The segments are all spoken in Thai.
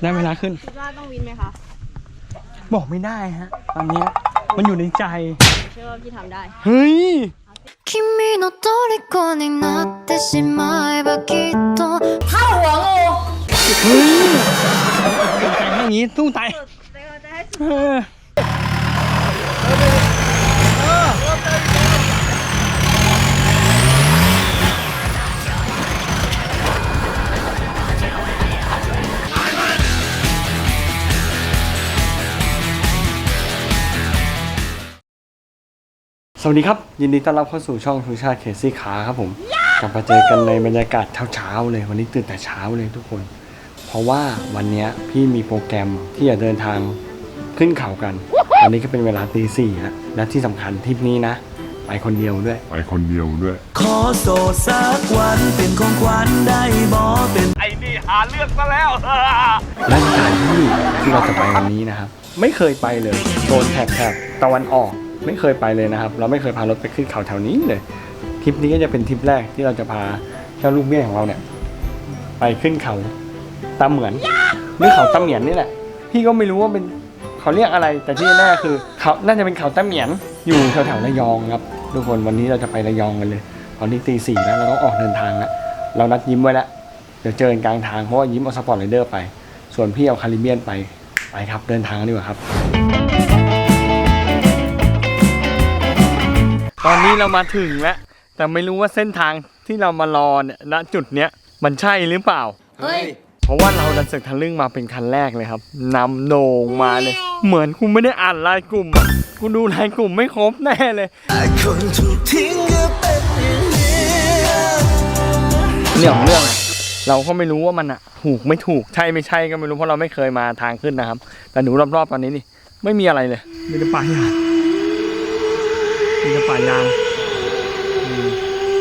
ได้เวลาขึ้น คิดว่าต้องวินไหมคะ บอกไม่ได้ฮะ ตอนเนี้ยมันอยู่ในใจ เชื่อว่าพี่ทำได้ เฮ้ย 君の虜になってしまえばきっと เฮ้ยใจแค่นี้สู้ตายเออ สวัสดีครับ ยินดีต้อนรับเข้าสู่ช่องทูชาติเคซี่ขาครับผมกลับมาเจอกันในบรรยากาศเช้าๆเลยวันนี้ตื่นแต่เช้าเลยทุกคน เพราะว่าวันเนี้ยพี่มีโปรแกรมที่จะเดินทางขึ้นเขากันตอนนี้ก็เป็นเวลาตีสี่แล้วและที่สำคัญทริปนี้นะ ไปคนเดียวด้วย ไปคนเดียวด้วย ขอโสดสักวันเป็นของขวัญได้บอเป็นและสถานที่ที่เราจะไปวันนี้นะครับ ไม่เคยไปเลยโซนแถบแถบตะวันออก ไม่เคยไปเลยนะครับ เราไม่เคยพารถไปขึ้นเขาแถวนี้เลยทริปนี้ก็จะเป็นทริปแรกที่เราจะพาเจ้าลูกเมียของเราเนี่ย ไปขึ้นเขาตาเหมือนหรือเขาตาเหมียนนี่แหละพี่ก็ไม่รู้ว่าเป็นเขาเรียกอะไร แต่ที่แน่คือเขาน่าจะเป็นเขาตาเหมียนอยู่แถวๆระยองครับทุกคนวันนี้เราจะไประยองกันเลย ตอนนี้ตีสี่แล้วเราต้องออกเดินทางแล้วเรานัดยิ้มไว้แล้วเดี๋ยวเจอกันกลางทางเพราะว่ายิ้มเอาสปอร์ตไรเดอร์ไป ส่วนพี่เอาคาริเบียนไปไปครับเดินทางกันดีกว่าครับ ตอนนี้เรามาถึงแล้ว แต่ไม่รู้ว่าเส้นทางที่เรามารอเนี่ยณจุดเนี้ยมันใช่หรือเปล่า เฮ้ย เพราะว่าเราดันเสกทะลึ่งมาเป็นคันแรกเลยครับนำโหน่งมาเลย เหมือนกูไม่ได้อ่านรายกลุ่มอะกูดูรายกลุ่มไม่ครบแน่เลยคนถูกทิ้งก็เป็นอย่างนี้เรื่องของเรื่องอะเราก็ไม่รู้ว่ามันอะถูกไม่ถูกใช่ไม่ใช่ก็ไม่รู้เพราะเราไม่เคยมาทางขึ้นนะครับ แต่หนูรอบๆตอนนี้นี่ไม่มีอะไรเลย มีแต่ป่ายา งมีแต่ป่ายางอืม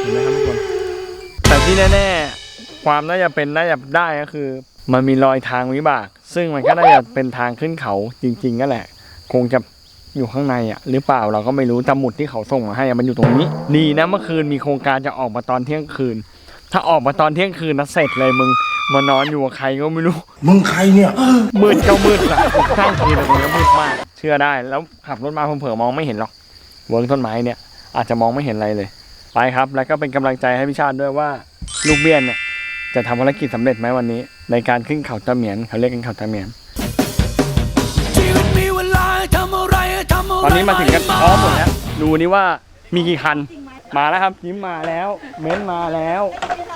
เห็นไหมครับทุกคน แต่ที่แน่ๆ ความน่าจะเป็นน่าจะได้ก็คือ มันมีรอยทางวิบาก ซึ่งมันก็น่าจะเป็นทางขึ้นเขาจริงๆนั่นแหละ คงจะอยู่ข้างในอะหรือเปล่าเราก็ไม่รู้แต่หมุดที่เขาส่งมาให้อะมันอยู่ตรงนี้ ดีนะเมื่อคืนมีโครงการจะออกมาตอนเที่ยงคืน ถ้าออกมาตอนเที่ยงคืนนะเสร็จเลยมึงมานอนอยู่กับใครก็ไม่รู้ มึงใครเนี่ยมืดก็มืดละข้างคืนมันก็มืดมาก เชื่อได้แล้วขับรถมาเผลอๆมองไม่เห็นหรอก เวิร์กต้นไม้เนี่ยอาจจะมองไม่เห็นอะไรเลย ไปครับ แล้วก็เป็นกำลังใจให้พี่ชาติด้วยว่าลูกเบี้ยนเนี่ยจะทำภารกิจสำเร็จไหมวันนี้ ในการขึ้นเขาตะเหมียนเขาเรียกกันเขาตะเหมียนตอนนี้มาถึงกันพร้อมหมดแล้วดูนี่ว่ามีกี่คันมาแล้วครับยิ้มมาแล้ว เม้นมาแล้ว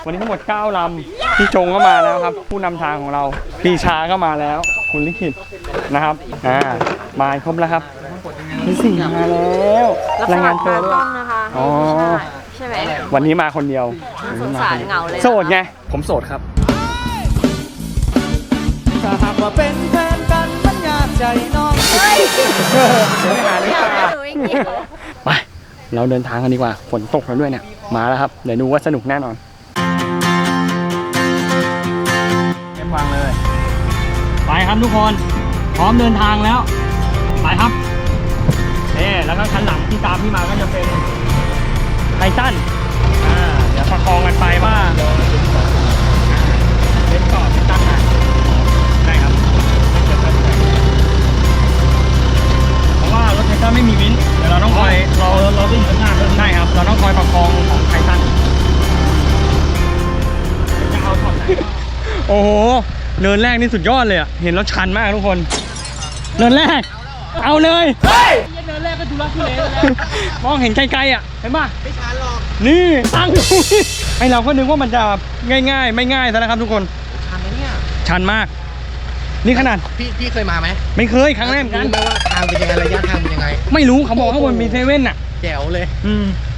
วันนี้ทั้งหมด 9ลำพี่จงก็มาแล้วครับ ผู้นำทางของเราพี่ชาก็มาแล้ว คุณลิขิตนะครับอ่ามาครบแล้วครับ พี่สิงห์มาแล้วรับสรายมังาคนรตัวตาด้วยกล้องนะคะอ๋อใช่ไหมวันนี้มาคนเดียวสงสารเหงาเลยนะคะโสดไง ผมโสดครับถ้าหากว่าเป็นแฟนกันมันยากใจน้องเฮ้ยเดี๋ยวไปหาเรื่องอยากตาให้หนูอีกทีไปเราเดินทางกันดีกว่าฝนตกแล้วด้วยเนี่ย มาแล้วครับเดี๋ยวดูว่าสนุกแน่นอนเก็บวางเลย ไปครับทุกคน พร้อมเดินทางแล้ว ไปครับ เอ๊แล้วก็คันหลังที่ตามพี่มาก็จะเป็นไททันอ่าเดี๋ยวประคองกันไปว่าเล่นต่อที่ตั้งนะได้ครับเพราะว่ารถไททันไม่มีวินเดี๋ยวเราต้องคอยเราเราต้องอยู่ข้างหน้าใช่ครับ เราต้องคอยประคองของไททันจะเอาช็อตไหนโอ้โหเนินแรกนี่สุดยอดเลยอะเห็นแล้วชันมากทุกคนเนินแรก เอาเลยเฮ้ยเนินแรกก็ดูรักทุเลมองเห็นไกลๆอะเห็นป่ะไม่ชันหรอกนี่ตั้งอยู่ไอเราก็นึกว่ามันจะง่าย ๆ ไม่ง่ายซะแล้วครับทุกคนชันไหมเนี่ยชันมาก นี่ขนาดพี่พี่เคยมาไหมไม่เคยครั้งแรกเหมือนกันรู้ไหมว่าทางเป็นยังไงระยะทางเป็นยังไง ไม่รู้เขาบอกข้างบนมีเซเว่นอะแจ๋วเลย อืมมี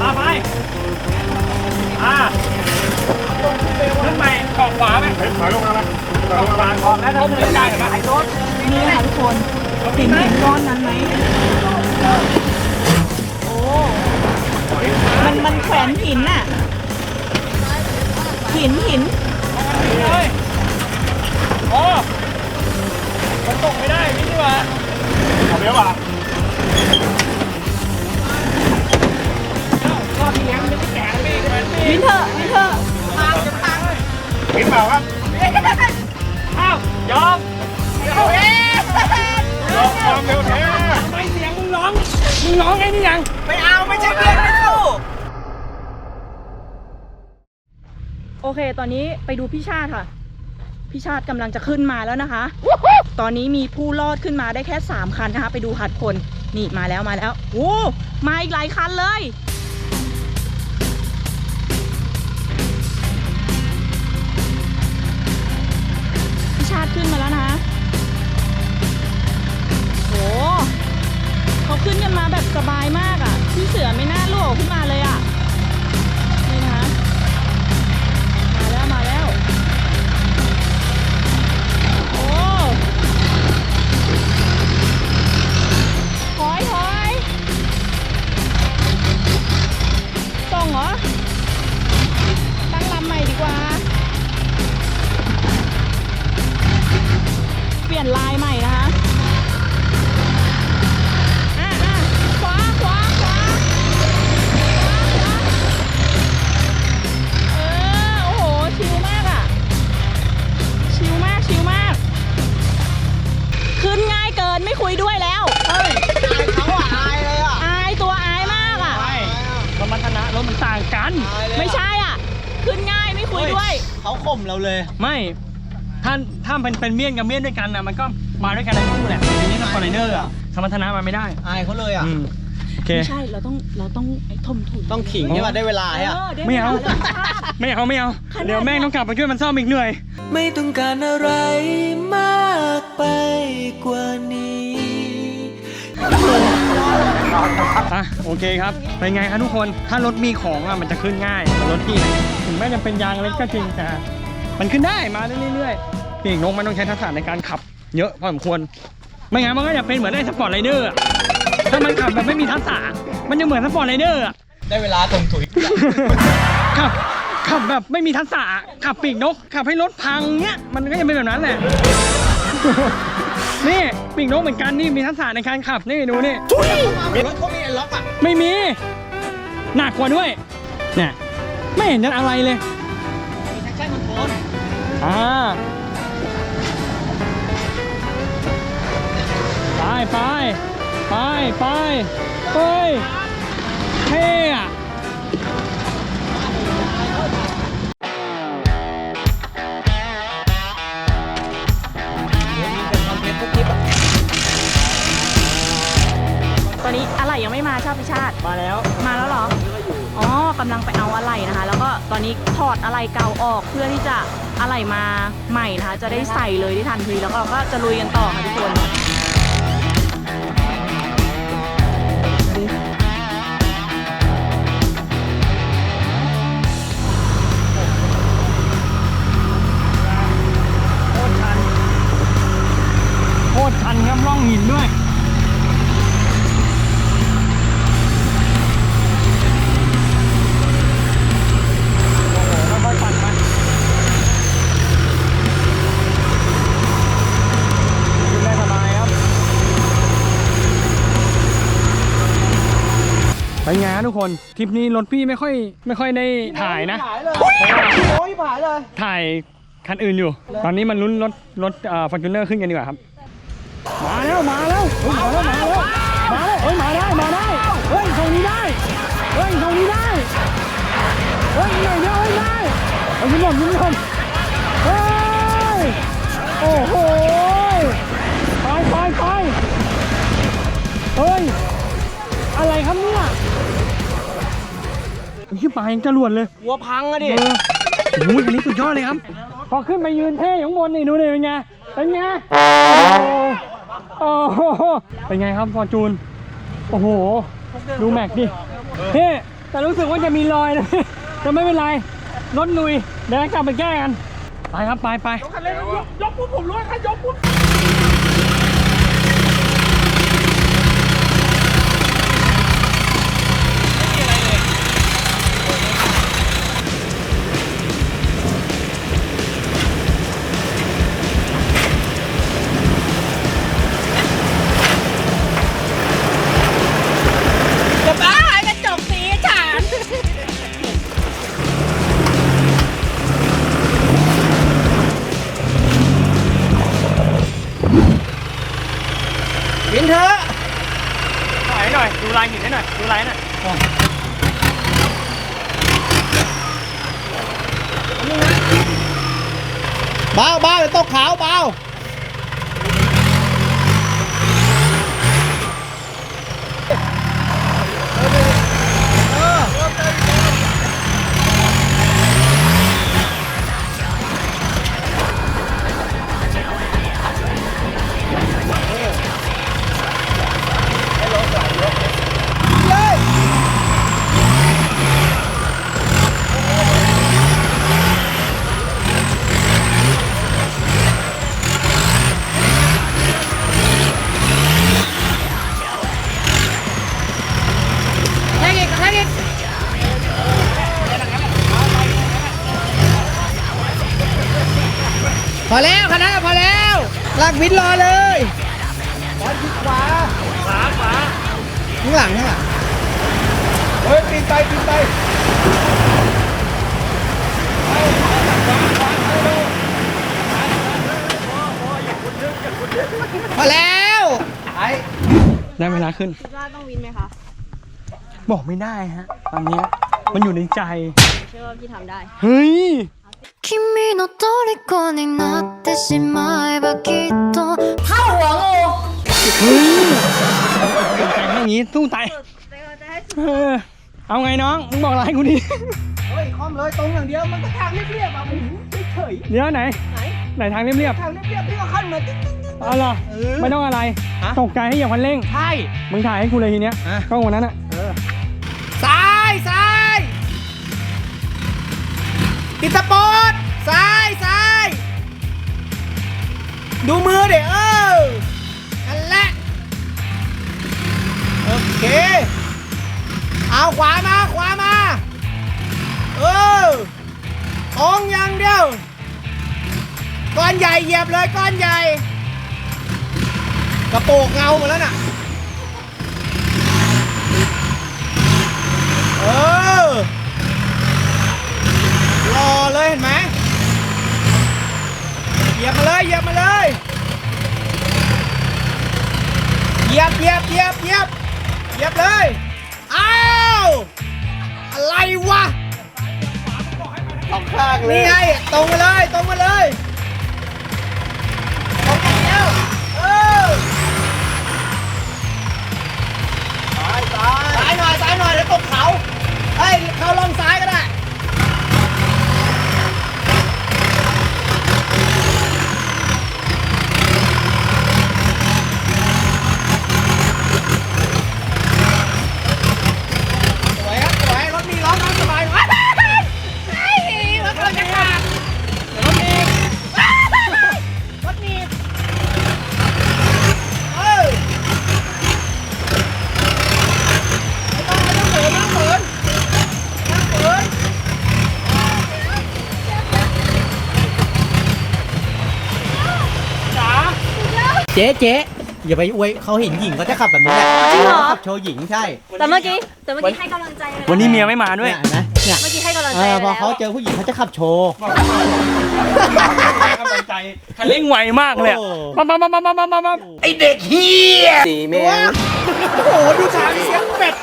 มาไปอ่าขึ้นใหม่เกาะขวาไหมถอยลงมาแล้วเกาะขวาออกแล้วถ้าเดินได้เห็นไหมไอ้โต๊ดนี่ค่ะทุกคนเห็นเห็นก้อนนั้นไหมโอ้มันมันแขวนหินน่ะหินหินเลยโอ้มันตกไม่ได้นี่ดีกว่าเอาเลี้ยวอะ วินเถอะวินเถอะกินเปล่าครับอ้าวยอมยอมยอมความเร็วแท้ทำไมเสียงมึงร้อง มึงร้องไงนี่ยัง ไม่เอาไม่ใช่เพื่อนไม่สู้โอเค ตอนนี้ไปดูพี่ชาติค่ะ พี่ชาติกำลังจะขึ้นมาแล้วนะคะ ตอนนี้มีผู้รอดขึ้นมาได้แค่ 3 คันนะคะ ไปดูหัดคน นี่มาแล้วมาแล้ว โอ้ มาอีกหลายคันเลย ติขึ้นมาแล้วนะโหเขาขึ้นกันมาแบบสบายมากอะ่ะพี่เสือไม่น่าโลกขึ้นมาเลย เขาข่มเราเลย ไม่ถ้าถ้าเป็นเป็นเมียนกับเมียนด้วยกันนะมันก็มาด้วยกันทั้งคู่แหละทีนี้กับคอนเทนเนอร์อะสมรรถนะมันไม่ได้อายเขาเลยอะอืมโอเค ไม่ใช่ เราต้อง เราต้องไอ้ทมถุยต้องขิงใช่ป่ะได้เวลาเอใช่ป่ะอได้ไม่เอาวลแล้วภาพไม่เอา ไม่เอาขนาดเดี๋ยวแม่งต้องกลับไปช่วยมันซ่อมอีกเหนื่อย ไม่ต้องการอะไรมากไปกว่านี้ อะโอเคครับ เป็นไงครับทุกคน ถ้ารถมีของอะมันจะขึ้นง่ายแต่รถพี่เนี่ยถึงแม้จะเป็นยางเล็กก็จริงแต่ มันขึ้นได้มาได้เรื่อยๆปีกนกมันต้องใช้ทักษะในการขับ เยอะพอสมควร ไม่งั้นมันก็จะเป็นเหมือนไอ้สปอร์ตไรเดอร์อะถ้ามันขับแบบไม่มีทักษะมันจะเหมือนสปอร์ตไรเดอร์อะ ได้เวลาตรงถุย ขับขับแบบไม่มีทักษะขับปีกนก ขับให้รถพังเนี้ยมันก็จะเป็นแบบนั้นแหละ นี่ปีกนกเหมือนกันนี่มีทักษะในการขับนี่ดูนี่มีรถเขามีล็อกอะ ไม่มี หนักกว่าด้วยเนี่ยไม่เห็นจะอะไรเลย มีแท็กชั่นคอนโทรลอ่าไปไปไปไปเฮ้ยเท่อะตอนนี้อะไรยังไม่มาชาติพิชาติ มาแล้ว มาแล้วเหรออ๋อ กำลังไปเอาอะไรนะคะ แล้วก็ตอนนี้ถอดอะไรเก่าออกเพื่อที่จะอะไรมาใหม่นะคะ จะได้ใส่เลยได้ทันทีแล้วก็เราก็จะลุยกันต่อค่ะทุกคนโคตรชันโคตรชันครับร่องหินด้วย โอ้โหค่อยๆปั่นไปขึ้นได้สบายครับไปงาน ทุกคนทริปนี้รถพี่ไม่ค่อยไม่ค่อยได้ถ่ายนะโอ้ยผายเลย ถ่ายคันอื่นอยู่ ตอนนี้มันลุ้นรถรถเอ่อฟอร์จูเนอร์ขึ้นกันดีกว่าครับ มาแล้วมาแล้วเฮ้ยมาแล้วมาแล้วมาแล้วเฮ้ยมาได้มาได้เฮ้ยตรงนี้ได้เฮ้ยตรงนี้ได้เฮ้ยหน่อยเดียวเฮ้ยได้เฮ้ยยิ้มหน่อยยิ้มหน่อยเฮ้ยโอ้โหไปไปไปเฮ้ยอะไรครับเนี่ย ยี่ปลายังจรวดเลยหัวพังอะดิเออโอ้ยอันนี้สุดยอดเลยครับ พอขึ้นไปยืนเท่อยู่ข้างบนนี่ดูนี่เป็นไง เป็นไง โอ้โห เป็นไงครับฟอร์จูน โอ้โห ดูแม็กดิเฮ้แต่รู้สึกว่าจะมีรอยนะแต่ไม่เป็นไร รถลุย เดี๋ยวกลับไปแก้กัน ไปครับ ไปไปยกปุ๊บผมรู้ครับยกปุ๊บ อแล้วคณะพอแล้วลากวินรอเลยบอลทิศขวาขวาขวาข้างหลังข้างหลังเฮ้ยปีนไปปีนไปพอแล้วไอ้ได้เวลาขึ้นคิดว่าต้องวินไหมคะบอกไม่ได้ฮะ ตอนเนี้ยมันอยู่ในใจ เชื่อว่าพี่ทำได้ เฮ้ย 君の虜になってしまえばきっと เฮ้ยใจแค่นี้สู้ตายเออเอาไงน้อง มึงบอกอะไรให้กูดิ เฮ้ยคอมเลยตรงอย่างเดียวมันก็ทางเรียบๆอ่ะผมเฉย เดี๋ยวไหน ไหนทางเรียบ ๆทางเรียบๆที่ก็ขั้นมาติ๊งติ๊งติ๊ง ๆเอาเหรอ เออ ไม่ต้องอะไร ฮะ ตกใจให้เหยียบคันเร่ง ใช่ มึงถ่ายให้กูเลยทีเนี้ย อ่ะ กล้องวันนั้นอะ ซ้ายซ้าย ติดสปอร์ตซ้ายซ้ายดูมือเดี๋ยวเออนั่นแหละโอเค เอาขวามาขวามา เออตรงย่างเดียว ก้อนใหญ่เหยียบเลยก้อนใหญ่ กระโปงเงาหมดแล้วน่ะ เออ รอเลยเห็นไหมเหยียบมาเลยเหยียบมาเลยเหยียบเหยียบเหยียบเหยียบเหยียบเลยอ้าวอะไรวะสองข้างเลยนี่ไงตรงมาเลยตรงมาเลยตรงอย่างเดียวเออซ้ายซ้ายซ้ายหน่อยซ้ายหน่อยแล้วตกเขาเฮ้ยเข้าลองซ้ายก็ได้ เจ๊เจ๊อย่าไปอวยเขาเห็นหญิงเขาจะขับแบบนี้แหละจริงเหรอขับโชว์หญิงใช่แต่เมื่อกี้แต่เมื่อกี้ให้กำลังใจเลยวันนี้เมียไม่มาด้วย เนี่ยเห็นไหมเนี่ยเมื่อกี้ให้กำลังเอใจอไปพอแล้วเขาเจอผู้หญิงเขาจะขับโชว์ กำลังใจคันเร่งไวมากเลยอะโอ้ปั๊มปั๊มปั๊มปั๊มปั๊มปั๊มปั๊มไอเด็กเฮียสีแมงโอ้โหดูทางเสียงเป็ด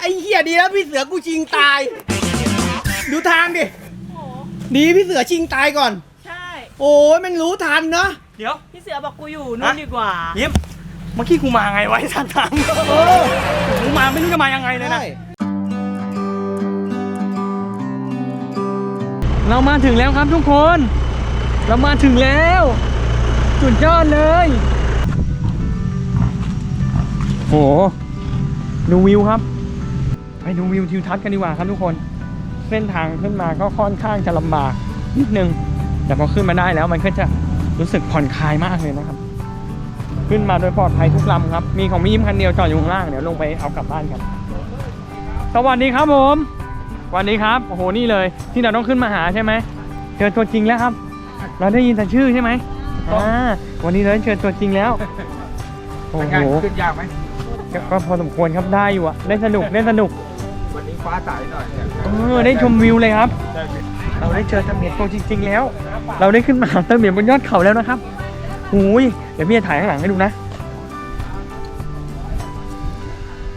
ไอเฮียดีแล้วพี่เสือกูชิงตาย ดูทางดิดีพี่เสือชิงตายก่อน ใช่ โอ้ยมันรู้ทันเนาะ เดี๋ยวพี่เสือบอกกูอยู่นู่นดีกว่ายิ้มเมื่อกี้กูมาไงไวะไอ้สัตว์ทางเออกูมาไม่รู้จะมายังไงเลยนะใช่เรามาถึงแล้วครับทุกคน เรามาถึงแล้วสุดยอดเลยโหดูวิวครับไปดูวิวทิวทัศน์กันดีกว่าครับทุกคน เส้นทางขึ้นมาก็ค่อนข้างจะลำบากนิดนึง แต่พอขึ้นมาได้แล้วมันก็จะ รู้สึกผ่อนคลายมากเลยนะครับ ขึ้นมาโดยปลอดภัยทุกลำครับ มีของมียิ้มคันเดียวจอดอยู่ข้างล่างเดี๋ยวลงไปเอากลับบ้านกันสวัสดีครับผมสวัสดีครับโอ้โหนี่เลย ที่เราต้องขึ้นมาหาใช่ไหมเจอตัวจริงแล้วครับ เราได้ยินแต่ชื่อใช่ไหมอ่าวันนี้เราได้เจอตัวจริงแล้วโอ้โหขึ้นยากไหมก็ก็พอสมควรครับได้อยู่อะเล่นสนุกเล่นสนุกวันนี้ฟ้าใสหน่อยเนี่ยเออได้ชมวิวเลยครับ เราได้เจอตะเมียนตัวจริง ๆ แล้ว เราได้ขึ้นมาหาตะเมียนบนยอดเขาแล้วนะครับหูยเดี๋ยวพี่จะถ่ายข้างหลังให้ดูนะ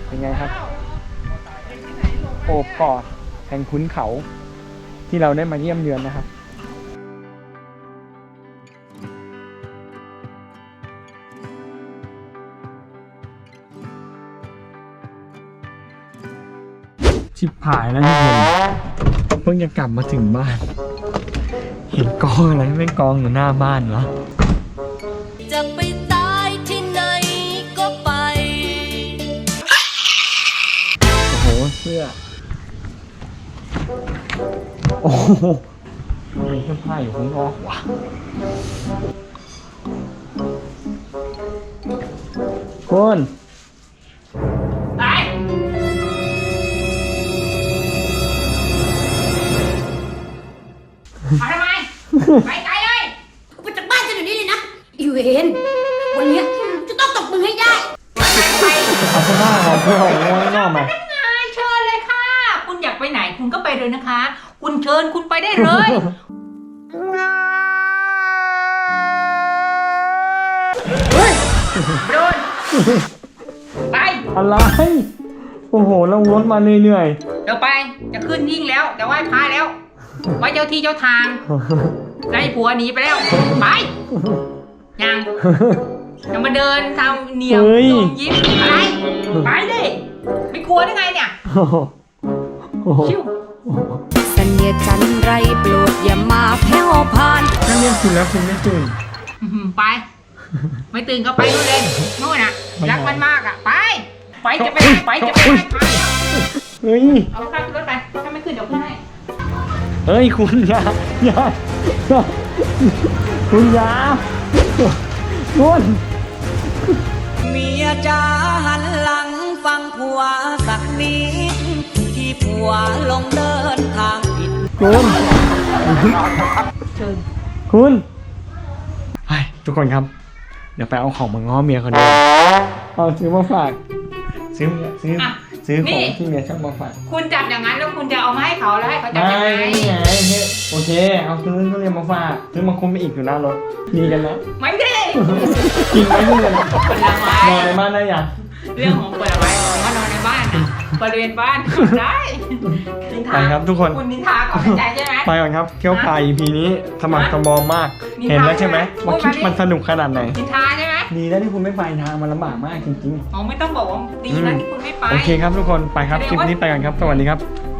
เป็นไงครับ โอบกอดแห่งขุนเขาที่เราได้มาเยี่ยมเยือนนะครับชิบหายแล้วทุกคน เพิ่งจะกลับมาถึงบ้าน เห็นกองอะไรไม่กองอยู่หน้าบ้านเหรอจะไปตายที่ไหนก็ไป โอ้โหเสื้อ โอ้โหมีเสื้อผ้าอยู่ข้างนอกว่ะคุณ ไปไกลเลยไปจากบ้านฉันเดี๋ยวนี้เลยนะอีเวนวันเนี้ยจะต้องตบมือให้ได้เอาเสื้อผ้าของเพื่อนของข้างนอกมาเชิญเลยค่ะ คุณอยากไปไหนคุณก็ไปเลยนะคะ คุณเชิญคุณไปได้เลยโดนไป อะไร โอ้โหเรารถมาเหนื่อยเดี๋ยวไปจะขึ้นยิ่งแล้วจะไหว้พระแล้วไหว้เจ้าที่เจ้าทาง ๆ ไล่ผัวหนีไปแล้วไปยังจะมาเดินทำเหนียวเฮ้ยยงยิ้มอะไรไปดิไม่กลัวได้ไงเนี่ยโอ้โหโอ้โหชิวเสนียดจันไรโปรดอย่ามาแผ่วพาน นั่นเรียกคุณแล้วคุณไม่ตื่น อื้อหือไป ไม่ตื่นก็ไปนู่นเลยนู่นน่ะไม่รักเอามันมากอะไป ไปจะไปไหนไปจะไปไหนไปเฮ้ยเอาข้าวขึ้นรถไปถ้าไม่ขึ้นเดี๋ยวขึ้นให้ เฮ้ยคุณอยาอย่าอย่าคุณอยาคุณเมียจ๋าหันหลังฟังผัวสักนิดที่ผัวลงเดินทางผิดคุณคุณไอ้ทุกคนครับ เดี๋ยวไปเอาของมาง้อเมียคนเดียวเอาซื้อมาฝาก ซื้อซื้ออะซื้อของนี่ที่เมียชอบมาฝากคุณจับอย่างนั้นแล้วคุณจะเอามาให้เขาแล้วให้เขาจับไม่ยังไงนี่ไงเนี่ยโอเค เอาซื้อทุเรียนมาฝากซื้อมาคุ้มไปอีกอยู่หน้ารถมีกันนะไม่ได้กินไหมทุเรียนผลไม้นอนในบ้านได้ยังเรื่องของผลไม้ของว่านอนในบ้านนะบริเวณบ้านได้นินทาไปครับทุกคนคุณนินทาเขาในใจใช่ไหมไปก่อนครับเที่ยวพาย EP นี้สมัครสมอมมากนินทาเห็นแล้วใช่ไหมใช่ไหมว่าคลิปพูดมาดิมันสนุกขนาดไหนนินทาใช่ไหม ดีแล้วที่คุณไม่ไปทางมันลำบากมากจริงอ๋อไม่ต้องบอกว่าดีนะที่คุณไม่ไป ๆ โอเคครับทุกคนไปครับแสดงคลิปว่านี้ไปก่อนครับสวัสดีครับ